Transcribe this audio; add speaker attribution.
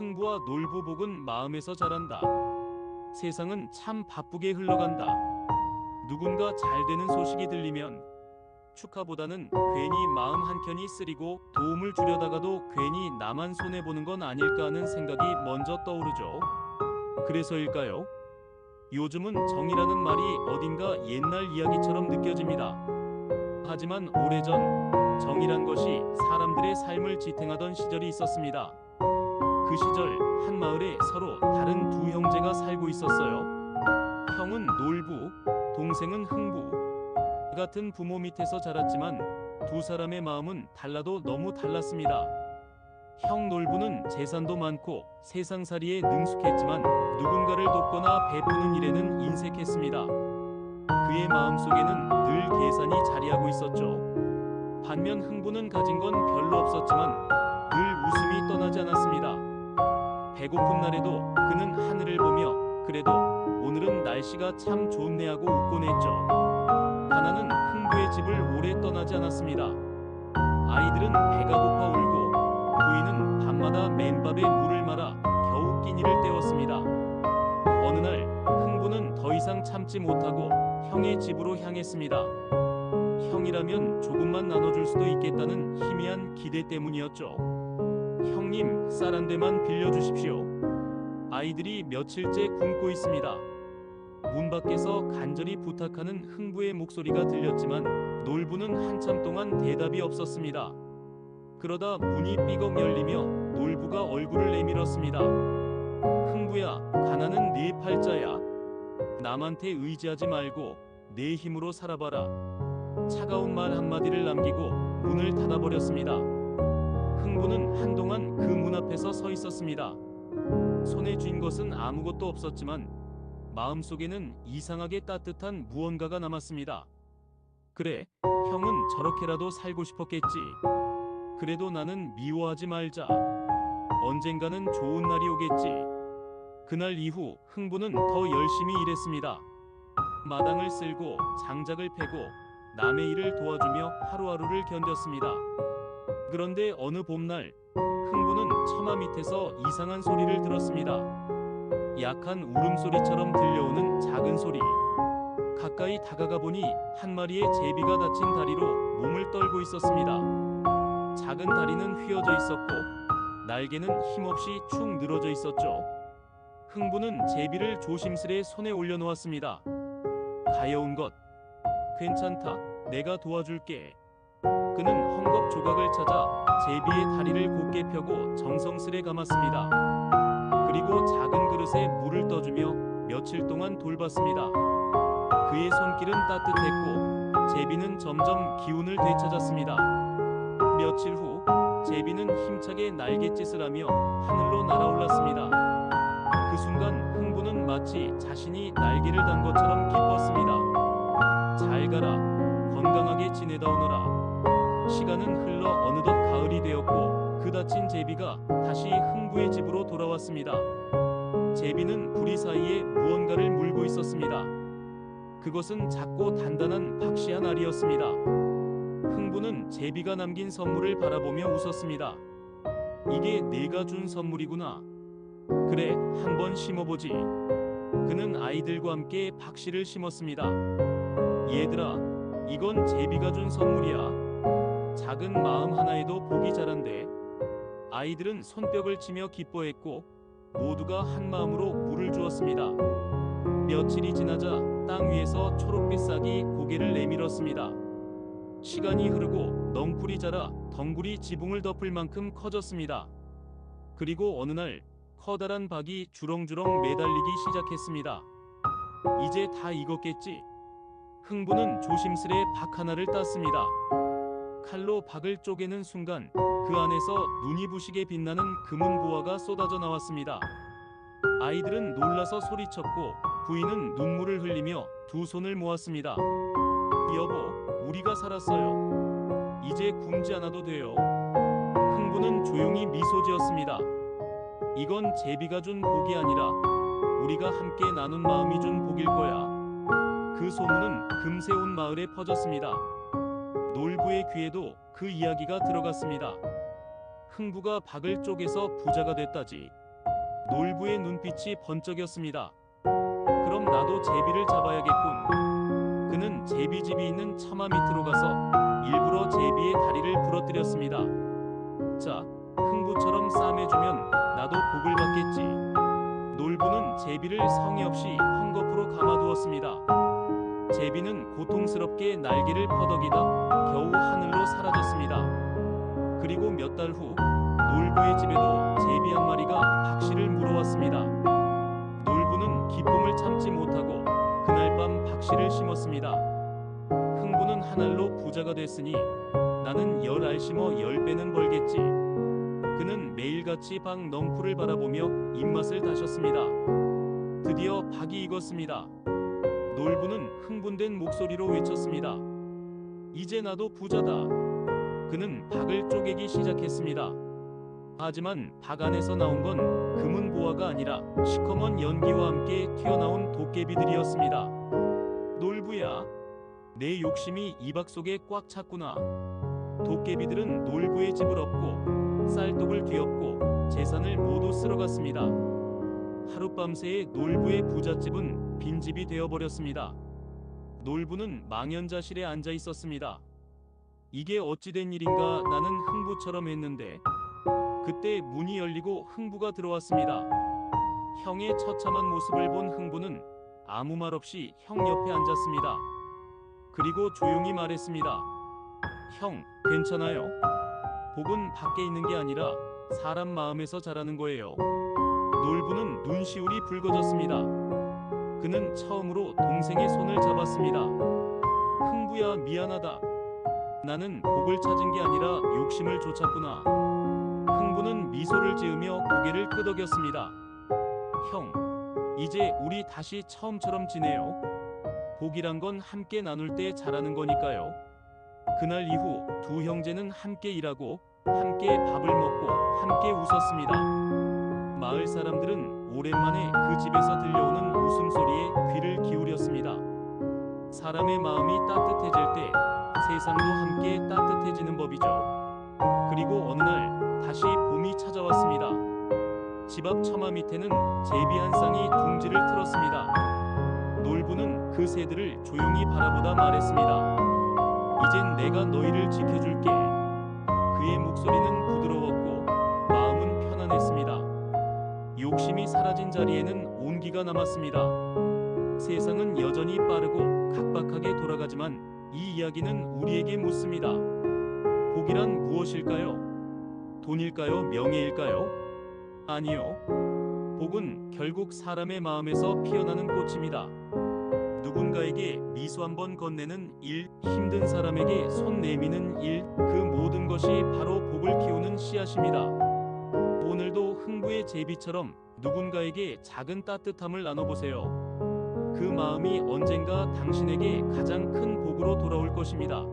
Speaker 1: 흥부와 놀부복은 마음에서 자란다. 세상은 참 바쁘게 흘러간다. 누군가 잘 되는 소식이 들리면 축하보다는 괜히 마음 한켠이 쓰리고 도움을 주려다가도 괜히 나만 손해 보는 건 아닐까 하는 생각이 먼저 떠오르죠. 그래서일까요? 요즘은 정이라는 말이 어딘가 옛날 이야기처럼 느껴집니다. 하지만 오래전 정이란 것이 사람들의 삶을 지탱하던 시절이 있었습니다. 그 시절 한 마을에 서로 다른 두 형제가 살고 있었어요. 형은 놀부, 동생은 흥부. 같은 부모 밑에서 자랐지만 두 사람의 마음은 달라도 너무 달랐습니다. 형 놀부는 재산도 많고 세상살이에 능숙했지만 누군가를 돕거나 베푸는 일에는 인색했습니다. 그의 마음속에는 늘 계산이 자리하고 있었죠. 반면 흥부는 가진 건 별로 없었지만 늘 웃음이 떠나지 않았습니다. 배고픈 날에도 그는 하늘을 보며 그래도 오늘은 날씨가 참 좋네 하고 웃곤 했죠. 하나는 흥부의 집을 오래 떠나지 않았습니다. 아이들은 배가 고파 울고 부인은 밤마다 맨밥에 물을 말아 겨우 끼니를 때웠습니다. 어느 날 흥부는 더 이상 참지 못하고 형의 집으로 향했습니다. 형이라면 조금만 나눠줄 수도 있겠다는 희미한 기대 때문이었죠. 형님, 쌀 한 대만 빌려주십시오. 아이들이 며칠째 굶고 있습니다. 문 밖에서 간절히 부탁하는 흥부의 목소리가 들렸지만 놀부는 한참 동안 대답이 없었습니다. 그러다 문이 삐걱 열리며 놀부가 얼굴을 내밀었습니다. 흥부야, 가난은 네 팔자야. 남한테 의지하지 말고 내 힘으로 살아봐라. 차가운 말 한마디를 남기고 문을 닫아버렸습니다. 흥부는 한동안 그 문 앞에서 서 있었습니다. 손에 쥔 것은 아무것도 없었지만 마음속에는 이상하게 따뜻한 무언가가 남았습니다. 그래, 형은 저렇게라도 살고 싶었겠지. 그래도 나는 미워하지 말자. 언젠가는 좋은 날이 오겠지. 그날 이후 흥부는 더 열심히 일했습니다. 마당을 쓸고 장작을 패고 남의 일을 도와주며 하루하루를 견뎠습니다. 그런데 어느 봄날 흥부는 처마 밑에서 이상한 소리를 들었습니다. 약한 울음소리처럼 들려오는 작은 소리. 가까이 다가가 보니 한 마리의 제비가 다친 다리로 몸을 떨고 있었습니다. 작은 다리는 휘어져 있었고 날개는 힘없이 축 늘어져 있었죠. 흥부는 제비를 조심스레 손에 올려놓았습니다. 가여운 것. 괜찮다. 내가 도와줄게. 그는 헝겊 조각을 찾아 제비의 다리를 곧게 펴고 정성스레 감았습니다. 그리고 작은 그릇에 물을 떠주며 며칠 동안 돌봤습니다. 그의 손길은 따뜻했고 제비는 점점 기운을 되찾았습니다. 며칠 후 제비는 힘차게 날갯짓을 하며 하늘로 날아올랐습니다. 그 순간 흥부는 마치 자신이 날개를 단 것처럼 기뻤습니다. 잘 가라. 건강하게 지내다 오너라. 시간은 흘러 어느덧 가을이 되었고 그 다친 제비가 다시 흥부의 집으로 돌아왔습니다. 제비는 부리 사이에 무언가를 물고 있었습니다. 그것은 작고 단단한 박시한 알이었습니다. 흥부는 제비가 남긴 선물을 바라보며 웃었습니다. 이게 내가 준 선물이구나. 그래, 한번 심어보지. 그는 아이들과 함께 박씨를 심었습니다. 얘들아, 이건 제비가 준 선물이야. 작은 마음 하나에도 복이 자란대. 아이들은 손뼉을 치며 기뻐했고 모두가 한 마음으로 물을 주었습니다. 며칠이 지나자 땅 위에서 초록빛 싹이 고개를 내밀었습니다. 시간이 흐르고 넝쿨이 자라 덩굴이 지붕을 덮을 만큼 커졌습니다. 그리고 어느 날 커다란 박이 주렁주렁 매달리기 시작했습니다. 이제 다 익었겠지. 흥부는 조심스레 박 하나를 땄습니다. 칼로 박을 쪼개는 순간 그 안에서 눈이 부시게 빛나는 금은 보화가 쏟아져 나왔습니다. 아이들은 놀라서 소리쳤고 부인은 눈물을 흘리며 두 손을 모았습니다. 여보, 우리가 살았어요. 이제 굶지 않아도 돼요. 흥부는 조용히 미소 지었습니다. 이건 제비가 준 복이 아니라 우리가 함께 나눈 마음이 준 복일 거야. 그 소문은 금세 온 마을에 퍼졌습니다. 놀부의 귀에도 그 이야기가 들어갔습니다. 흥부가 박을 쪼개서 부자가 됐다지. 놀부의 눈빛이 번쩍였습니다. 그럼 나도 제비를 잡아야겠군. 그는 제비집이 있는 처마 밑으로 가서 일부러 제비의 다리를 부러뜨렸습니다. 자, 흥부처럼 싸매주면 나도 복을 받겠지. 놀부는 제비를 성의 없이 헝겊으로 감아두었습니다. 제비는 고통스럽게 날개를 퍼덕이다 겨우 하늘로 사라졌습니다. 그리고 몇 달 후 놀부의 집에도 제비 한 마리가 박씨를 물어왔습니다. 놀부는 기쁨을 참지 못하고 그날 밤 박씨를 심었습니다. 흥부는 한 알로 부자가 됐으니 나는 열 알 심어 열 배는 벌겠지. 그는 매일같이 박 넝쿨을 바라보며 입맛을 다셨습니다. 드디어 박이 익었습니다. 놀부는 흥분된 목소리로 외쳤습니다. 이제 나도 부자다. 그는 박을 쪼개기 시작했습니다. 하지만 박 안에서 나온 건 금은 보화가 아니라 시커먼 연기와 함께 튀어나온 도깨비들이었습니다. 놀부야, 내 욕심이 이 박 속에 꽉 찼구나. 도깨비들은 놀부의 집을 엎고 쌀독을 뒤엎고 재산을 모두 쓸어갔습니다. 하룻밤새에 놀부의 부잣집은 빈 집이 되어버렸습니다. 놀부는 망연자실에 앉아 있었습니다. 이게 어찌된 일인가 나는 흥부처럼 했는데 그때 문이 열리고 흥부가 들어왔습니다. 형의 처참한 모습을 본 흥부는 아무 말 없이 형 옆에 앉았습니다. 그리고 조용히 말했습니다. 형, 괜찮아요? 복은 밖에 있는 게 아니라 사람 마음에서 자라는 거예요. 놀부는 눈시울이 붉어졌습니다. 그는 처음으로 동생의 손을 잡았습니다. 흥부야 미안하다. 나는 복을 찾은 게 아니라 욕심을 쫓았구나. 흥부는 미소를 지으며 고개를 끄덕였습니다. 형, 이제 우리 다시 처음처럼 지내요. 복이란 건 함께 나눌 때 자라는 거니까요. 그날 이후 두 형제는 함께 일하고 함께 밥을 먹고 함께 웃었습니다. 마을 사람들은 오랜만에 그 집에서 들려오는 웃음소리에 귀를 기울였습니다. 사람의 마음이 따뜻해질 때 세상도 함께 따뜻해지는 법이죠. 그리고 어느 날 다시 봄이 찾아왔습니다. 집 앞 처마 밑에는 제비 한 쌍이 둥지를 틀었습니다. 놀부는 그 새들을 조용히 바라보다 말했습니다. 이젠 내가 너희를 지켜줄게. 그의 목소리는 부드러웠고 욕심이 사라진 자리에는 온기가 남았습니다. 세상은 여전히 빠르고 각박하게 돌아가지만 이 이야기는 우리에게 묻습니다. 복이란 무엇일까요? 돈일까요? 명예일까요? 아니요. 복은 결국 사람의 마음에서 피어나는 꽃입니다. 누군가에게 미소 한 번 건네는 일, 힘든 사람에게 손 내미는 일, 그 모든 것이 바로 복을 키우는 씨앗입니다. 흥부의 제비처럼 누군가에게 작은 따뜻함을 나눠보세요. 그 마음이 언젠가 당신에게 가장 큰 복으로 돌아올 것입니다.